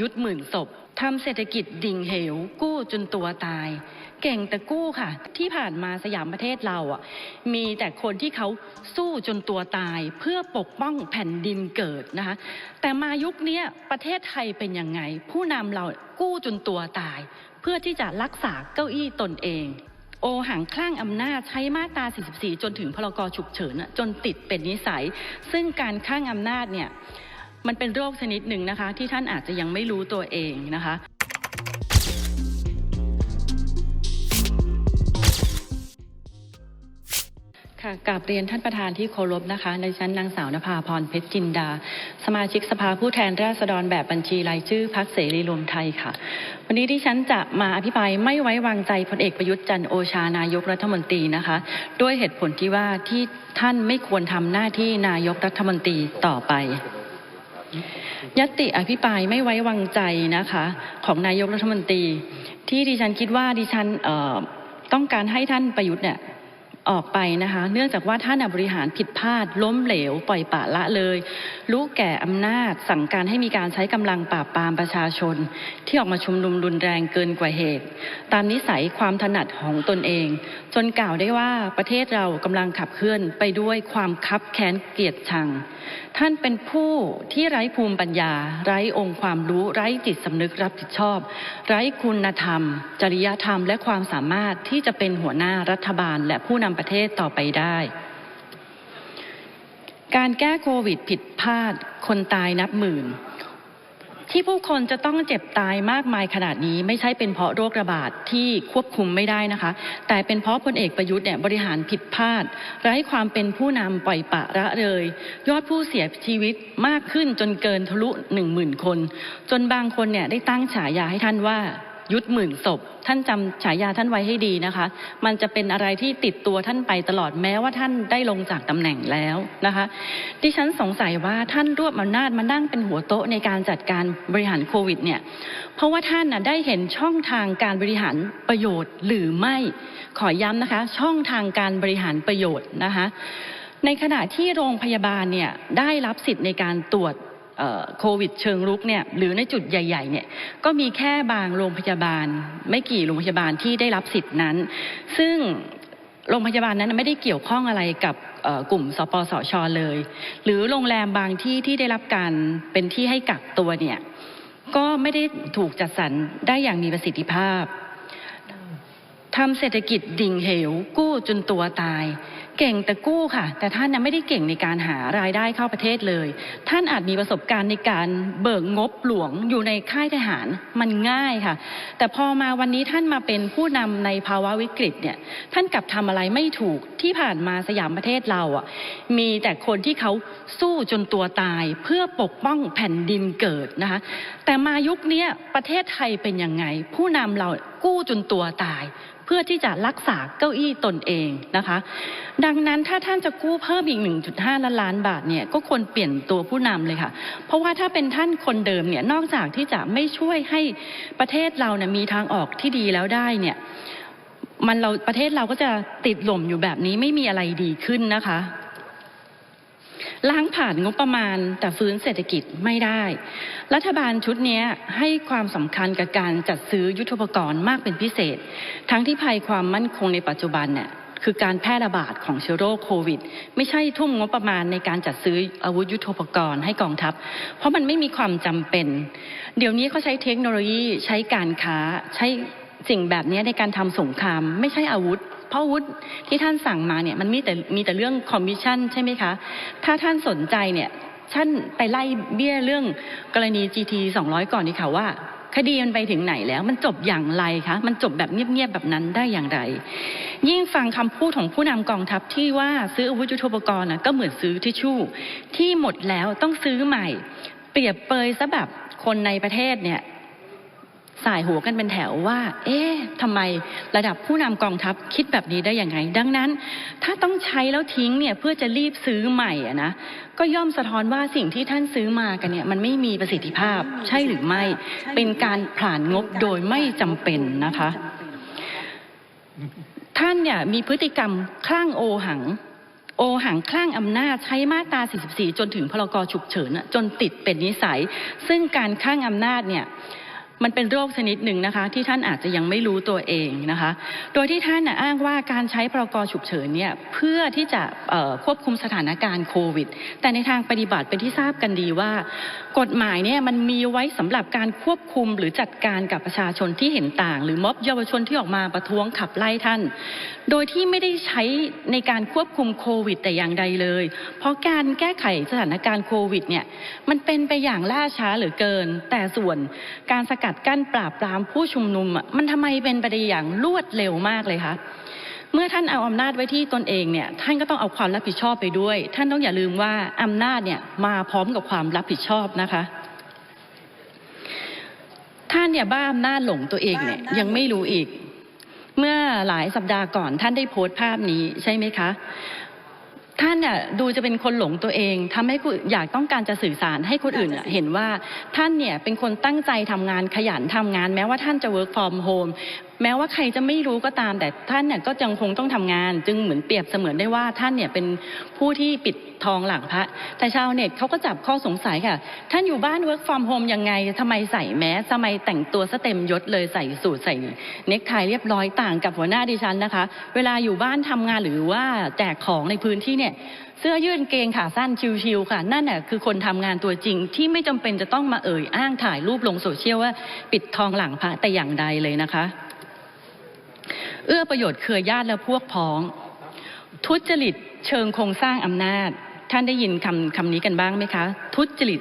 ยุดหมื่นศพทำเศรษฐกิจดิ่งเหว กู้จนตัวตาย เก่งแต่กู้ค่ะ ที่ผ่านมาสยามประเทศเราอะมีแต่คนที่เขาสู้จนตัวตาย เพื่อปกป้องแผ่นดินเกิดนะคะ แต่มายุคนี้ประเทศไทยเป็นยังไง ผู้นำเรากู้จนตัวตาย เพื่อที่จะรักษาเก้าอี้ตนเอง โอหังคลั่งอำนาจใช้มาตรา 44 จนถึงพรกฉุกเฉินจนติดเป็นนิสัย ซึ่งการคลั่งอำนาจเนี่ย มันเป็นโรคชนิดหนึ่งนะคะ ที่ท่านอาจจะยังไม่รู้ตัวเองนะคะ ค่ะกราบเรียนท่านประธานที่เคารพนะคะ ในชั้นนางสาวนภาพรเพชรจินดา สมาชิกสภาผู้แทนราษฎรแบบบัญชีรายชื่อพักเสรีรวมไทยค่ะ วันนี้ที่ฉันจะมาอภิปรายไม่ไว้วางใจพลเอกประยุทธ์จันทร์โอชานายกรัฐมนตรีนะคะ ด้วยเหตุผลที่ว่าที่ท่านไม่ควรทำหน้าที่นายกรัฐมนตรีต่อไป ยตติอภิปรายไม่ไว้วางใจนะคะ ของนายกรัฐมนตรี ที่ดิฉันคิดว่าดิฉันต้องการให้ท่านประยุทธ์เนี่ย ออกไปนะคะเนื่องจากว่าท่านบริหารผิดพลาด ล้มเหลว ปล่อยปะละเลย รู้แก่อำนาจ สั่งการให้มีการใช้กำลังปราบปรามประชาชน ที่ออกมาชุมนุมรุนแรงเกินกว่าเหตุ ตามนิสัยความถนัดของตนเอง จนกล่าวได้ว่าประเทศเรากำลังขับเคลื่อนไปด้วยความคับแค้นเกลียดชัง ท่านเป็นผู้ที่ไร้ภูมิปัญญา ไร้องค์ความรู้ไร้จิตสำนึกรับผิดชอบ ไร้คุณธรรม จริยธรรม และความสามารถที่จะเป็นหัวหน้ารัฐบาล และผู้นำประเทศต่อไปได้ การแก้โควิดผิดพลาด คนตายนับหมื่น ที่ผู้คนจะต้องเจ็บตายมากมายขนาดนี้ไม่ใช่เป็นเพราะโรคระบาดที่ควบคุมไม่ได้นะคะ แต่เป็นเพราะพลเอกประยุทธ์เนี่ยบริหารผิดพลาด ไร้ความเป็นผู้นำปล่อยปะละเลย ยอดผู้เสียชีวิตมากขึ้นจนเกินทะลุหนึ่งหมื่นคน จนบางคนเนี่ยได้ตั้งฉายาให้ท่านว่า ยุทธหมื่นศพ ท่านจำฉายาท่านไว้ให้ดีนะคะ มันจะเป็นอะไรที่ติดตัวท่านไปตลอดแม้ว่าท่านได้ลงจากตำแหน่งแล้วนะคะดิฉันสงสัยว่าท่านรวบอำนาจมานั่งเป็นหัวโต๊ะในการจัดการบริหารโควิดเนี่ยเพราะว่าท่านนะได้เห็นช่องทางการบริหารประโยชน์หรือไม่ขอย้ำนะคะ ช่องทางการบริหารประโยชน์นะคะในขณะที่โรงพยาบาลเนี่ยได้รับสิทธิ์ในการตรวจ โควิดเชิงรุกเนี่ยหรือในจุดใหญ่ๆเนี่ยก็มีแค่บางโรงพยาบาล ไม่กี่โรงพยาบาลที่ได้รับสิทธิ์นั้น ซึ่งโรงพยาบาลนั้นไม่ได้เกี่ยวข้องอะไรกับกลุ่มสปสชเลย หรือโรงแรมบางที่ที่ได้รับการเป็นที่ให้กักตัวเนี่ยก็ไม่ได้ถูกจัดสรรได้อย่างมีประสิทธิภาพทำเศรษฐกิจดิ่งเหวกู้จนตัวตาย เก่งแต่กู้ค่ะ แต่ท่านน่ะไม่ได้เก่งในการหารายได้เข้าประเทศเลย ท่านอาจมีประสบการณ์ในการเบิกงบหลวงอยู่ในค่ายทหารมันง่ายค่ะ แต่พอมาวันนี้ท่านมาเป็นผู้นำในภาวะวิกฤตเนี่ยท่านกลับทำอะไรไม่ถูกที่ผ่านมาสยามประเทศเราอะมีแต่คนที่เขาสู้จนตัวตายเพื่อปกป้องแผ่นดินเกิดนะคะแต่มายุคนี้ประเทศไทยเป็นยังไง ผู้นำเรากู้จนตัวตาย เพื่อที่จะรักษาเก้าอี้ตนเองนะคะดังนั้นถ้าท่านจะกู้เพิ่มอีก 1.5 ล้านล้านบาทเนี่ยก็ควรเปลี่ยนตัวผู้นำเลยค่ะ เพราะว่าถ้าเป็นท่านคนเดิมเนี่ยนอกจากที่จะไม่ช่วยให้ประเทศเราเนี่ยมีทางออกที่ดีแล้วได้เนี่ยมันเราประเทศเราก็จะติดหล่มอยู่แบบนี้ไม่มีอะไรดีขึ้นนะคะล้างผ่านงบประมาณแต่ฟื้นเศรษฐกิจไม่ได้ รัฐบาลชุดนี้ให้ความสำคัญกับการจัดซื้อยุทธปกรณ์มากเป็นพิเศษ ทั้งที่ภัยความมั่นคงในปัจจุบันเนี่ย คือการแพร่ระบาดของเชื้อโรคโควิด ไม่ใช่ทุ่มงบประมาณในการจัดซื้ออาวุธยุทโธปกรณ์ให้กองทัพ เพราะมันไม่มีความจำเป็น เดี๋ยวนี้เขาใช้เทคโนโลยีใช้การค้าใช้สิ่งแบบนี้ในการทำสงคราม ไม่ใช่อาวุธ เพราะอาวุธที่ท่านสั่งมาเนี่ยมันมีแต่มีแต่เรื่องคอมมิชชั่นใช่ไหมคะ ถ้าท่านสนใจเนี่ยท่านไปไล่เบี้ยเรื่องกรณี GT 200 ก่อนดีค่ะว่าคดีมันไปถึงไหนแล้ว มันจบอย่างไรคะ มันจบแบบเงียบๆแบบนั้นได้อย่างไร ยิ่งฟังคำพูดของผู้นำกองทัพที่ว่าซื้ออาวุธยุทโธปกรณ์นะก็เหมือนซื้อทิชชู่ ที่หมดแล้วต้องซื้อใหม่ เปรียบเปยซะแบบคนในประเทศเนี่ยสายหัวกันเป็นแถวว่า เอ๊ะทำไมระดับผู้นำกองทัพคิดแบบนี้ได้อย่างไง ดังนั้น ถ้าต้องใช้แล้วทิ้งเนี่ยเพื่อจะรีบซื้อใหม่อะนะ ก็ย่อมสะท้อนว่าสิ่งที่ท่านซื้อมากันเนี่ยมันไม่มีประสิทธิภาพ ใช่หรือไม่ เป็นการผลาญงบโดยไม่จำเป็นนะคะ ท่านเนี่ยมีพฤติกรรมคลั่งโอหัง โอหังคลั่งอำนาจใช้มาตรา 44 จนถึงพรกฉุกเฉินจนติดเป็นนิสัย ซึ่งการคลั่งอำนาจเนี่ย มันเป็นโรคชนิดหนึ่งนะคะ ที่ท่านอาจจะยังไม่รู้ตัวเองนะคะ โดยที่ท่านอ้างว่าการใช้พรกฉุกเฉินเนี่ยเพื่อที่จะควบคุมสถานการณ์โควิด แต่ในทางปฏิบัติเป็นที่ทราบกันดีว่า กฎหมายเนี่ยมันมีไว้สำหรับการควบคุมหรือจัดการกับประชาชนที่เห็นต่าง หรือม็อบเยาวชนที่ออกมาประท้วงขับไล่ท่าน โดยที่ไม่ได้ใช้ในการควบคุมโควิด แต่อย่างใดเลย เพราะการแก้ไขสถานการณ์โควิดเนี่ยมันเป็นไปอย่างล่าช้าเหลือเกิน แต่ส่วนการสกัดกั้นปราบปรามผู้ชุมนุมมันทำไมเป็นไปได้อย่างรวดเร็วมากเลยคะเมื่อท่านเอาอำนาจไว้ที่ตนเองเนี่ยท่านก็ต้องเอาความรับผิดชอบไปด้วย ท่านต้องอย่าลืมว่าอำนาจเนี่ยมาพร้อมกับความรับผิดชอบนะคะ ท่านเนี่ยบ้าอำนาจหลงตัวเองเนี่ยยังไม่รู้อีก เมื่อหลายสัปดาห์ก่อนท่านได้โพสต์ภาพนี้ใช่ไหมคะ ท่านเนี่ยดูจะเป็นคนหลงตัวเองทำให้อยากต้องการจะสื่อสารให้คนอื่นเห็นว่าท่านเนี่ยเป็นคนตั้งใจทำงานขยันทำงานแม้ว่าท่านจะ work from home แม้ว่าใครจะไม่รู้ก็ตามแต่ท่านเนี่ยก็ยังคงต้องทำงาน จึงเหมือนเปรียบเสมือนได้ว่าท่านเนี่ยเป็นผู้ที่ปิดทองหลังพระแต่ชาวเน็ตเขาก็จับข้อสงสัยค่ะ ท่านอยู่บ้าน work from home ยังไงทำไมใส่แมสทำไมแต่งตัวสเต็มยศเลยใส่สูทใส่เนคไทเรียบร้อยต่างกับหัวหน้าดิฉันนะคะ เวลาอยู่บ้านทำงานหรือว่าแจกของในพื้นที่เนี่ยเสื้อยืดกางเกงขาสั้นชิวๆค่ะ นั่นน่ะคือคนทำงานตัวจริง ที่ไม่จำเป็นจะต้องมาเอ่ยอ้างถ่ายรูปลงโซเชียลว่า ปิดทองหลังพระแต่อย่างใดเลยนะคะ เอื้อประโยชน์เครือญาติและพวกพ้อง ทุจริตเชิงโครงสร้างอำนาจ ท่านได้ยินคำคำนี้กันบ้างไหมคะ ทุจริต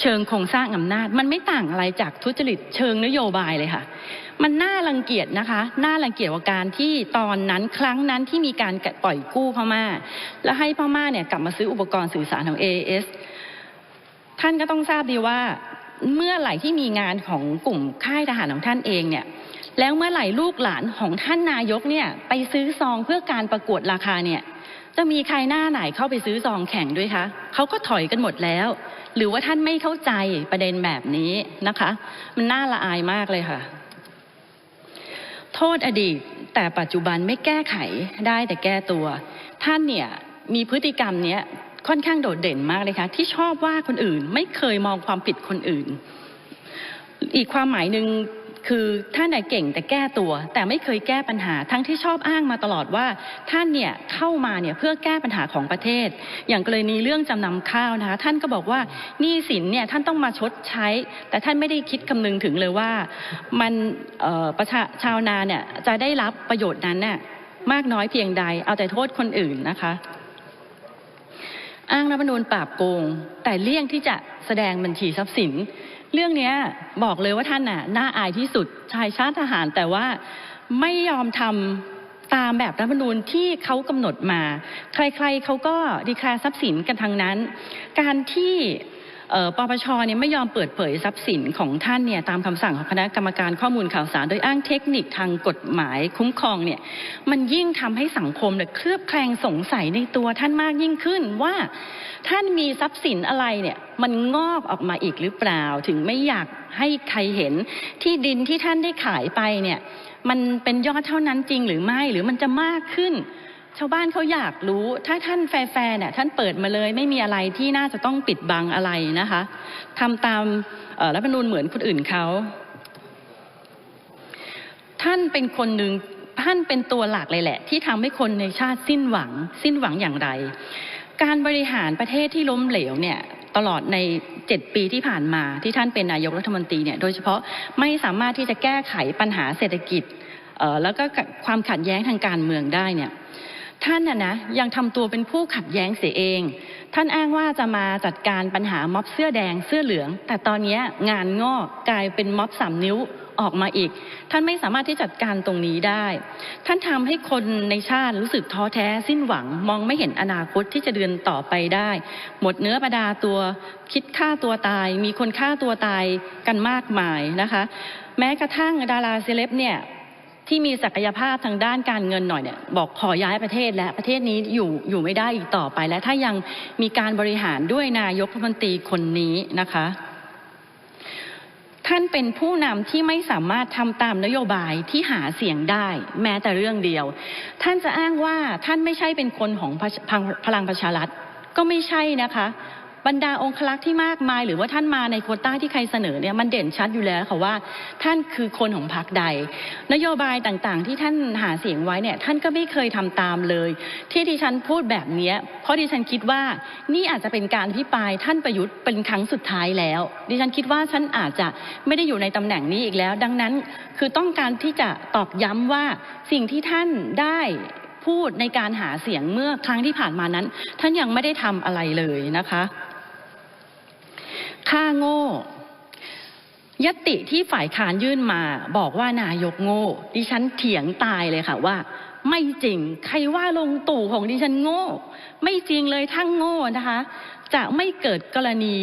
เชิงโครงสร้างอำนาจ มันไม่ต่างอะไรจากทุจริตเชิงนโยบายเลยค่ะ มันน่ารังเกียจนะคะน่ารังเกียจกว่าการที่ตอนนั้นครั้งนั้นที่มีการปล่อยกู้พม่า แล้วให้พม่าเนี่ยกลับมาซื้ออุปกรณ์สื่อสารของ AAS ท่านก็ต้องทราบดีว่าเมื่อไหร่ที่มีงานของกลุ่มค่ายทหารของท่านเองเนี่ย แล้วเมื่อไหร่ลูกหลานของท่านนายกเนี่ยไปซื้อซองเพื่อการประกวดราคาเนี่ยจะมีใครหน้าไหนเข้าไปซื้อซองแข่งด้วยคะเขาก็ถอยกันหมดแล้ว หรือว่าท่านไม่เข้าใจประเด็นแบบนี้นะคะ มันน่าละอายมากเลยค่ะ โทษอดีตแต่ปัจจุบันไม่แก้ไขได้แต่แก้ตัว ท่านเนี่ยมีพฤติกรรมเนี้ยค่อนข้างโดดเด่นมากเลยค่ะ ที่ชอบว่าคนอื่นไม่เคยมองความผิดคนอื่น อีกความหมายหนึ่ง คือท่านน่ะเก่งแต่แก้ตัว แต่ไม่เคยแก้ปัญหา ทั้งที่ชอบอ้างมาตลอดว่าท่านเนี่ยเข้ามาเนี่ยเพื่อแก้ปัญหาของประเทศ อย่างกรณีเรื่องจำนำข้าวนะคะ ท่านก็บอกว่าหนี้สินเนี่ยท่านต้องมาชดใช้ แต่ท่านไม่ได้คิดคำนึงถึงเลยว่ามันประชาชาวนาเนี่ยจะได้รับประโยชน์นั้นน่ะมากน้อยเพียงใด เอาแต่โทษคนอื่นนะคะอ้างรัฐธรรมนูญปราบโกง แต่เลี่ยงที่จะแสดงบัญชีทรัพย์สิน เรื่องนี้บอกเลยว่าท่านน่ะน่าอายที่สุดชายชาติทหาร แต่ว่าไม่ยอมทำตามแบบรัฐธรรมนูญที่เขากำหนดมา ใครๆเขาก็ดีแคลร์ทรัพย์สินกันทางนั้น การที่ ปปชเนี่ยไม่ยอมเปิดเผยทรัพย์สินของท่านเนี่ยตามคำสั่งของคณะกรรมการข้อมูลข่าวสาร โดยอ้างเทคนิคทางกฎหมายคุ้มครองเนี่ยมันยิ่งทำให้สังคมเนี่ยเคลือบแคลงสงสัยในตัวท่านมากยิ่งขึ้นว่าท่านมีทรัพย์สินอะไรเนี่ยมันงอกออกมาอีกหรือเปล่า ถึงไม่อยากให้ใครเห็นที่ดินที่ท่านได้ขายไปเนี่ยมันเป็นยอดเท่านั้นจริงหรือไม่หรือมันจะมากขึ้น ชาวบ้านเขาอยากรู้ ถ้าท่านแฟร์เนี่ยท่านเปิดมาเลย ไม่มีอะไรที่น่าจะต้องปิดบังอะไรนะคะทำตามรัฐธรรมนูญเหมือนคนอื่นเขา ท่านเป็นคนหนึ่งท่านเป็นตัวหลักเลยแหละ ที่ทำให้คนในชาติสิ้นหวัง สิ้นหวังอย่างไร การบริหารประเทศที่ล้มเหลวเนี่ยตลอดใน 7 ปีที่ผ่านมาที่ท่านเป็นนายกรัฐมนตรีเนี่ยโดยเฉพาะไม่สามารถที่จะแก้ไขปัญหาเศรษฐกิจแล้วก็ความขัดแย้งทางการเมืองได้เนี่ย ท่านน่ะนะยังทำตัวเป็นผู้ขัดแย้งเสียเองท่านอ้างว่าจะมาจัดการปัญหาม็อบเสื้อแดงเสื้อเหลือง แต่ตอนนี้งานงอกกลายเป็นม็อบสามนิ้วออกมาอีก ท่านไม่สามารถที่จัดการตรงนี้ได้ ท่านทำให้คนในชาติรู้สึกท้อแท้สิ้นหวัง มองไม่เห็นอนาคตที่จะเดินต่อไปได้ หมดเนื้อประดาตัวคิดฆ่าตัวตาย มีคนฆ่าตัวตายกันมากมายนะคะ แม้กระทั่งดาราเซเลบเนี่ย ที่มีศักยภาพทางด้านการเงินหน่อยเนี่ยบอกขอย้ายประเทศและประเทศนี้อยู่อยู่ไม่ได้อีกต่อไป และถ้ายังมีการบริหารด้วยนายกรัฐมนตรีคนนี้นะคะท่านเป็นผู้นำที่ไม่สามารถทำตามนโยบายที่หาเสียงได้ แม้แต่เรื่องเดียว ท่านจะอ้างว่าท่านไม่ใช่เป็นคนของพพลังประชารัฐก็ไม่ใช่นะคะ บรรดาองคลักษ์ที่มากมาย หรือว่าท่านมาในโคต้าที่ใครเสนอเนี่ยมันเด่นชัดอยู่แล้วค่ะว่า ท่านคือคนของพรรคใด นโยบายต่างๆ ที่ท่านหาเสียงไว้เนี่ยท่านก็ไม่เคยทำตามเลย ที่ดิฉันพูดแบบเนี้ยเพราะดิฉันคิดว่านี่อาจจะเป็นการพิปรายท่านประยุทธ์เป็นครั้งสุดท้ายแล้ว ดิฉันคิดว่าท่านอาจจะไม่ได้อยู่ในตำแหน่งนี้อีกแล้ว ดังนั้นคือต้องการที่จะตอกย้ำว่าสิ่งที่ท่านได้พูดในการหาเสียงเมื่อครั้งที่ผ่านมานั้น ท่านยังไม่ได้ทำอะไรเลยนะคะ ค่าโง่ยติที่ฝ่ายค้านยื่นมาบอกว่านายกโง่ ดิฉันเถียงตายเลยค่ะว่า ไม่จริงใครว่าลงตู่ของดิฉันโง่ ไม่จริงเลยทั้งโง่นะคะ จะไม่เกิดกรณี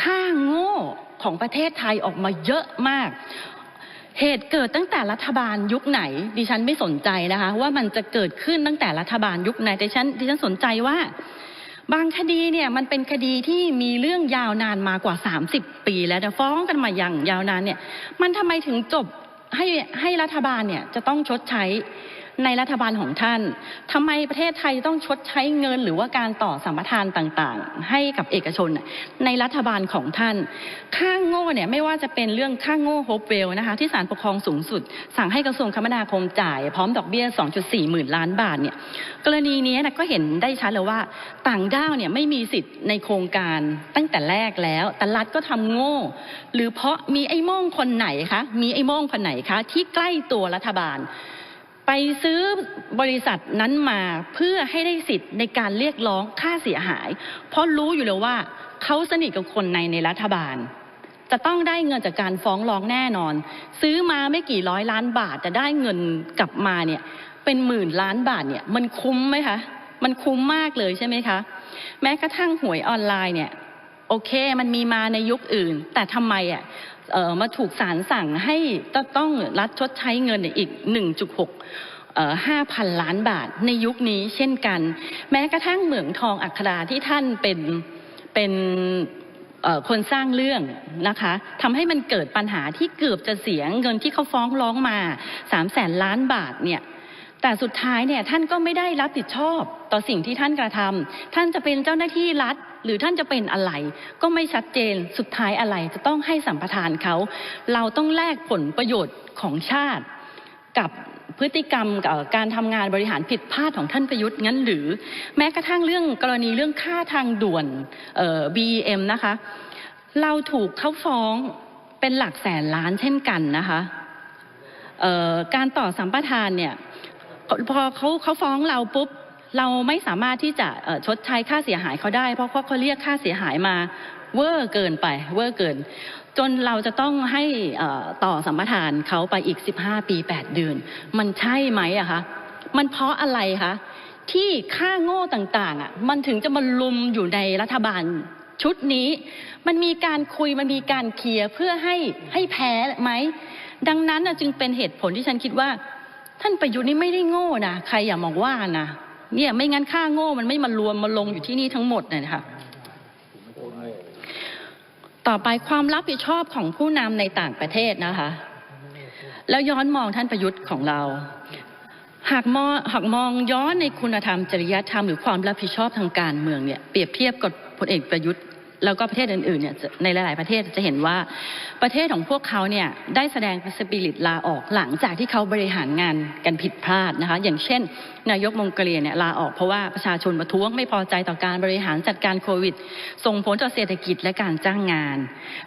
ค่าโง่ของประเทศไทยออกมาเยอะมาก เหตุเกิดตั้งแต่รัฐบาลยุคไหน ดิฉันไม่สนใจนะคะ ว่ามันจะเกิดขึ้นตั้งแต่รัฐบาลยุคไหนแต่ฉันดิฉันสนใจว่า บางคดีเนี่ยมันเป็นคดีที่มีเรื่องยาวนานมากว่า 30 ปี แล้วฟ้องกันมาอย่างยาวนานเนี่ยมันทำไมถึงจบให้ให้รัฐบาลเนี่ยจะต้องชดใช้ ในรัฐบาลของท่านทำไมประเทศไทยต้องชดใช้เงิน หรือว่าการต่อสัมปทานต่างๆ ให้กับเอกชนในรัฐบาลของท่าน ค่าโง่เนี่ยไม่ว่าจะเป็นเรื่องค่าโง่โฮปเวลนะคะที่ศาลปกครองสูงสุด สั่งให้กระทรวงคมนาคมจ่าย พร้อมดอกเบี้ย 2.4 หมื่นล้านบาทเนี่ยกรณีนี้นะก็เห็นได้ชัดเลยว่าต่างด้าวเนี่ยไม่มีสิทธิ์ในโครงการตั้งแต่แรกแล้วแต่รัฐก็ทำโง่ หรือเพราะมีไอ้โม่งคนไหนคะมีไอ้โม่งคนไหนคะที่ใกล้ตัวรัฐบาล ไปซื้อบริษัทนั้นมาเพื่อให้ได้สิทธิ์ในการเรียกร้องค่าเสียหาย เพราะรู้อยู่แล้วว่าเขาสนิทกับคนในในรัฐบาล จะต้องได้เงินจากการฟ้องร้องแน่นอน ซื้อมาไม่กี่ร้อยล้านบาทแต่ได้เงินกลับมาเนี่ยเป็นหมื่นล้านบาทเนี่ยมันคุ้มไหมคะมันคุ้มมากเลยใช่ไหมคะ แม้กระทั่งหวยออนไลน์เนี่ยโอเค มันมีมาในยุคอื่น แต่ทำไมอะเอ่อ มาถูกศาลสั่งให้ต้องรัฐชดใช้เงินอีก 1.6ห้าพันล้านบาทในยุคนี้เช่นกัน แม้กระทั่งเหมืองทองอัคราที่ท่านเป็นเป็นคนสร้างเรื่องนะคะทำให้มันเกิดปัญหาที่เกือบจะเสียเงินที่เขาฟ้องร้องมา3ามแสนล้านบาทเนี่ยแต่สุดท้ายเนี่ยท่านก็ไม่ได้รับผิดชอบต่อสิ่งที่ท่านกระทำท่านจะเป็นเจ้าหน้าที่รัฐ หรือท่านจะเป็นอะไร ก็ไม่ชัดเจนสุดท้ายอะไรจะต้องให้สัมปทานเขาเราต้องแลกผลประโยชน์ของชาติ กับพฤติกรรมกับการทำงานบริหารผิดพลาดของท่านประยุทธ์งั้นหรือ แม้กระทั่งเรื่องกรณีเรื่องค่าทางด่วนเอ่อ BEM นะคะ เราถูกเขาฟ้องเป็นหลักแสนล้านเช่นกันนะคะเอ่อการต่อสัมปทานเนี่ยพอเขาเขาฟ้องเราปุ๊บ เราไม่สามารถที่จะชดใช้ค่าเสียหายเขาได้ เพราะเขาเขาเรียกค่าเสียหายมาเวอร์เกินไปเวอร์เกิน จนเราจะต้องให้ต่อสัมปทานเขาไปอีก 15 ปี 8 เดือน มันใช่ไหมอะคะมันเพราะอะไรคะที่ค่าโง่ต่างๆอะมันถึงจะมาลุมอยู่ในรัฐบาลชุดนี้ มันมีการคุยมันมีการเคลียร์เพื่อให้ให้แพ้ไหมดังนั้นจึงเป็นเหตุผลที่ฉันคิดว่า ท่านประยุทธ์นี่ไม่ได้โง่นะใครอย่ามาว่านะ เนี่ยไม่งั้นค่าโง่มันไม่มารวมมาลงอยู่ที่นี่ทั้งหมดเลยนะคะต่อไปความรับผิดชอบของผู้นำในต่างประเทศนะคะ แล้วย้อนมองท่านประยุทธ์ของเรา หากมองหากมองย้อนในคุณธรรมจริยธรรมหรือความรับผิดชอบทางการเมืองเนี่ยเปรียบเทียบกับพลเอกประยุทธ์ แล้วก็ประเทศอื่นๆเนี่ยในหลาย ๆประเทศจะเห็นว่าประเทศของพวกเขาเนี่ยได้แสดงสปิริตลาออกหลังจากที่เขาบริหารงานกันผิดพลาดนะคะอย่างเช่น นายกมงกเลียเนี่ยลาออกเพราะว่าประชาชนประท้วงไม่พอใจต่อการบริหารจัดการโควิด ส่งผลต่อเศรษฐกิจและการจ้างงาน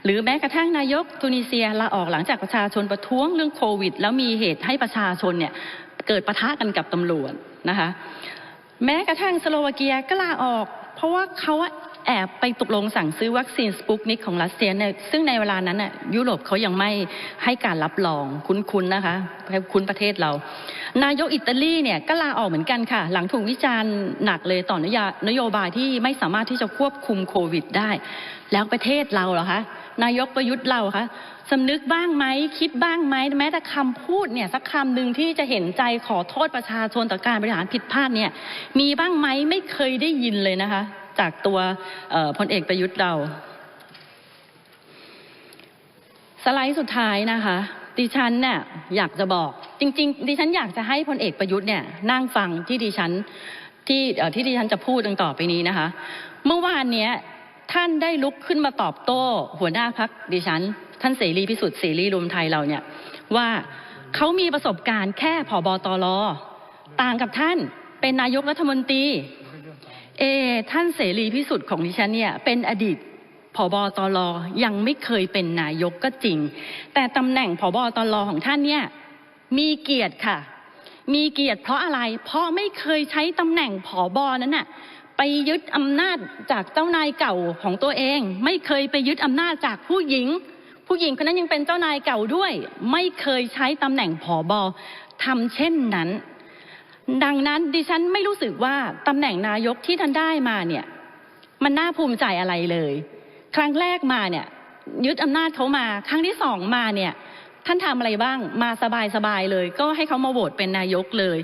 หรือแม้กระทั่งนายกตุนิเซียลาออกหลังจากประชาชนประท้วงเรื่องโควิด แล้วมีเหตุให้ประชาชนเนี่ยเกิดปะทะกันกับตำรวจนะคะแม้กระทั่งสโลวาเกียก็ลาออก เพราะว่าเขา แอบไปตกลงสั่งซื้อวัคซีนสปุกนิกของรัสเซียเนี่ยซึ่งในเวลานั้นน่ะยุโรปเขายังไม่ให้การรับรองคุ้นๆนะคะคุ้นประเทศเรา นายกอิตาลีเนี่ยก็ลาออกเหมือนกันค่ะ หลังถูกวิจารณ์หนักเลยต่อนโยนโยบายที่ไม่สามารถที่จะควบคุมโควิดได้ แล้วประเทศเราเหรอคะนายกประยุทธ์เราคะสำนึกบ้างไหมคิดบ้างไหมแม้แต่คำพูดเนี่ยสักคำหนึ่งที่จะเห็นใจขอโทษประชาชนต่อการบริหารผิดพลาดเนี่ยมีบ้างไหมไม่เคยได้ยินเลยนะคะ จากตัวพลเอกประยุทธ์เรา สไลด์สุดท้ายนะคะ ดิฉันเนี่ยอยากจะบอก จริง ๆ ดิฉันอยากจะให้พลเอกประยุทธ์เนี่ยนั่งฟังที่ดิฉันที่ที่ดิฉันจะพูดดังต่อไปนี้นะคะ เมื่อวานเนี้ยท่านได้ลุกขึ้นมาตอบโต้ หัวหน้าพักดิฉัน ท่านเสรีพิสุทธิ์เสรีรวมไทยเราเนี่ยว่าเขามีประสบการณ์แค่ผอบอตรต่างกับท่านเป็นนายกรัฐมนตรี เอท่านเสรีพิสุทธิ์ของดิฉันเนี่ยเป็นอดีตผบตรยังไม่เคยเป็นนายกก็จริง แต่ตำแหน่งผบตรของท่านเนี่ยมีเกียรติค่ะ มีเกียรติเพราะอะไร เพราะไม่เคยใช้ตำแหน่งผอบอนั้นน่ะไปยึดอำนาจจากเจ้านายเก่าของตัวเอง ไม่เคยไปยึดอำนาจจากผู้หญิง ผู้หญิงคนนั้นยังเป็นเจ้านายเก่าด้วย ไม่เคยใช้ตำแหน่งผอบอทำเช่นนั้น ดังนั้นดิฉันไม่รู้สึกว่าตำแหน่งนายกที่ท่านได้มาเนี่ยมันน่าภูมิใจอะไรเลย ครั้งแรกมาเนี่ยยึดอำนาจเขามา ครั้งที่สองมาเนี่ยท่านทำอะไรบ้างมาสบายๆเลย ก็ให้เขามาโหวตเป็นนายกเลย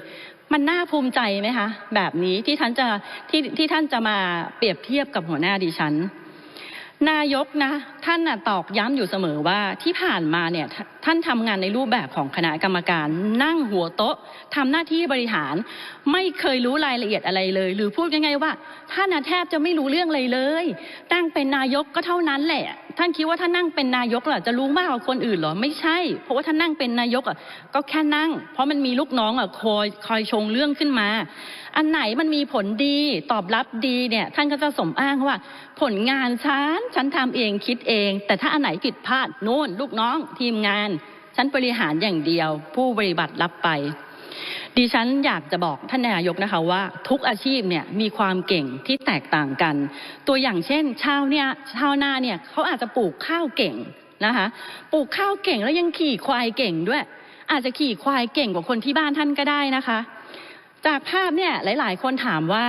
มันน่าภูมิใจไหมคะ แบบนี้ที่ท่านจะที่ที่ท่านจะมาเปรียบเทียบกับหัวหน้าดิฉัน นายกนะท่านน่ะตอกย้ำอยู่เสมอว่าที่ผ่านมาเนี่ยท่านทำงานในรูปแบบของคณะกรรมการ นั่งหัวโต๊ะทำหน้าที่บริหาร ไม่เคยรู้รายละเอียดอะไรเลย หรือพูดยังไงายๆว่าท่านน่ะแทบจะไม่รู้เรื่องอะไรเลยตั้งเป็นนายกก็เท่านั้นแหละ ท่านคิดว่าท่านนั่งเป็นนายกเหรอจะรู้มากกว่าคนอื่นเหรอไม่ใช่ เพราะว่าท่านนั่งเป็นนายกอะก็แค่นั่ง เพราะมันมีลูกน้องอะคอยคอยชงเรื่องขึ้นมา อันไหนมันมีผลดีตอบรับดีเนี่ยท่านก็จะสมอ้างว่า ผลงานฉันฉันทำเองคิดเอง แต่ถ้าอันไหนผิดพลาดโน่นลูกน้องทีมงาน ฉันบริหารอย่างเดียว ผู้บริบัติรับไป ดิฉันอยากจะบอกท่านนายกนะคะว่า ทุกอาชีพเนี่ยมีความเก่งที่แตกต่างกัน ตัวอย่างเช่น ชาวเนี่ยชาวนาเนี่ยเขาอาจจะปลูกข้าวเก่งนะคะปลูกข้าวเก่งแล้วยังขี่ควายเก่งด้วย อาจจะขี่ควายเก่งกว่าคนที่บ้านท่านก็ได้นะคะ จากภาพเนี่ยหลาย ๆ คนถามว่า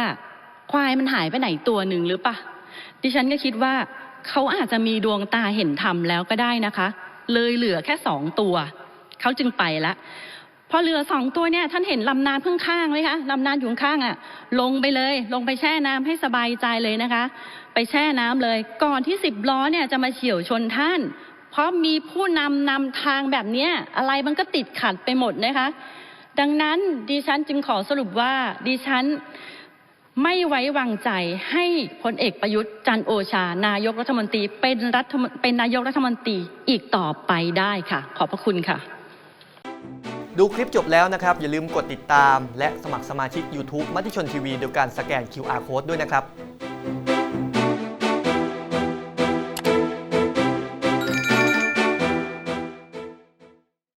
ควายมันหายไปไหนตัวหนึ่งหรือปะดิฉันก็คิดว่าเขาอาจจะมีดวงตาเห็นธรรมแล้วก็ได้นะคะ เลยเหลือแค่สองตัวเขาจึงไปละพอเหลือสองตัวเนี่ยท่านเห็นลำนานเพิ่งข้างไหมคะลำนานอยู่ข้างๆอะ ลงไปเลย ลงไปแช่น้ำให้สบายใจเลยนะคะ ไปแช่น้ำเลย ก่อนที่สิบล้อเนี่ยจะมาเฉี่ยวชนท่าน เพราะมีผู้นำนำทางแบบเนี้ยอะไรมันก็ติดขัดไปหมดนะคะ ดังนั้นดิฉันจึงขอสรุปว่าดิฉันไม่ไว้วางใจให้พลเอกประยุทธ์จันโอชานายกรัฐมนตรีเป็นรัฐเป็นนายกรัฐมนตรีอีกต่อไปได้ค่ะ ขอบพระคุณค่ะ ดูคลิปจบแล้วนะครับ อย่าลืมกดติดตาม และสมัครสมาชิก YouTube มติชนทีวีโดยการสแกน QR Code ด้วยนะครับ